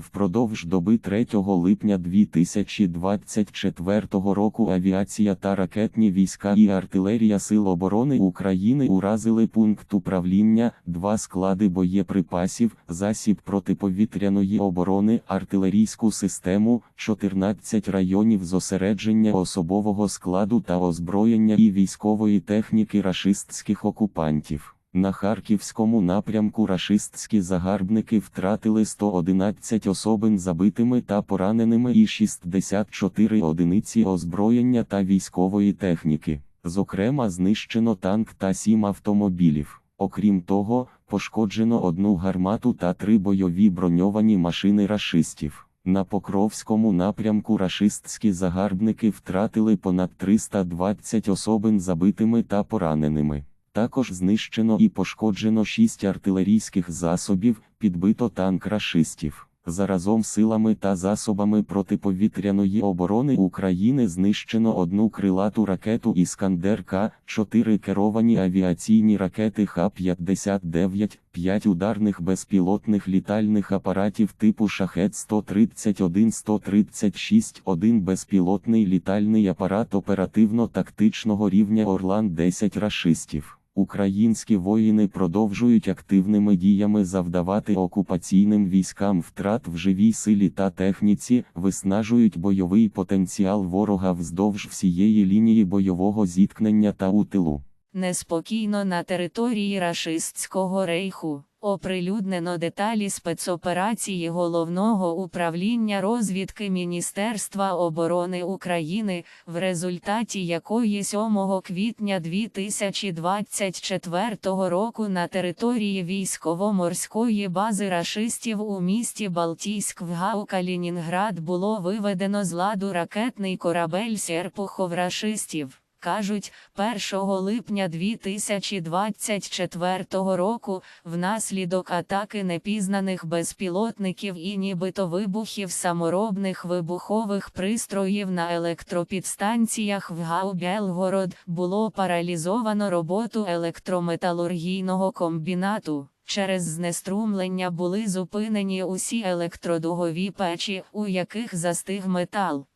Впродовж доби 3 липня 2024 року авіація та ракетні війська і артилерія Сил оборони України уразили пункт управління, два склади боєприпасів, засіб протиповітряної оборони, артилерійську систему, 14 районів зосередження особового складу та озброєння і військової техніки рашистських окупантів. На харківському напрямку рашистські загарбники втратили 111 особин забитими та пораненими і 64 одиниці озброєння та військової техніки. Зокрема, знищено танк та 7 автомобілів. Окрім того, пошкоджено одну гармату та три бойові броньовані машини рашистів. На Покровському напрямку рашистські загарбники втратили понад 320 особин забитими та пораненими. Також знищено і пошкоджено 6 артилерійських засобів, підбито танк рашистів. Заразом силами та засобами протиповітряної оборони України знищено одну крилату ракету Іскандер-К, 4 керовані авіаційні ракети Х-59, 5 ударних безпілотних літальних апаратів типу Шахет-131-136, один безпілотний літальний апарат оперативно-тактичного рівня Орлан-10 рашистів. Українські воїни продовжують активними діями завдавати окупаційним військам втрат в живій силі та техніці, виснажують бойовий потенціал ворога вздовж всієї лінії бойового зіткнення та у тилу. Неспокійно на території рашистського рейху. Оприлюднено деталі спецоперації Головного управління розвідки Міністерства оборони України, в результаті якої 7 квітня 2024 року на території військово-морської бази рашистів у місті Балтійськ в ГАУ Калінінград було виведено з ладу ракетний корабель Серпухов рашистів. Кажуть, 1 липня 2024 року, внаслідок атаки непізнаних безпілотників і нібито вибухів саморобних вибухових пристроїв на електропідстанціях в ГАУ Белгород, було паралізовано роботу електрометалургійного комбінату. Через знеструмлення були зупинені усі електродугові печі, у яких застиг метал.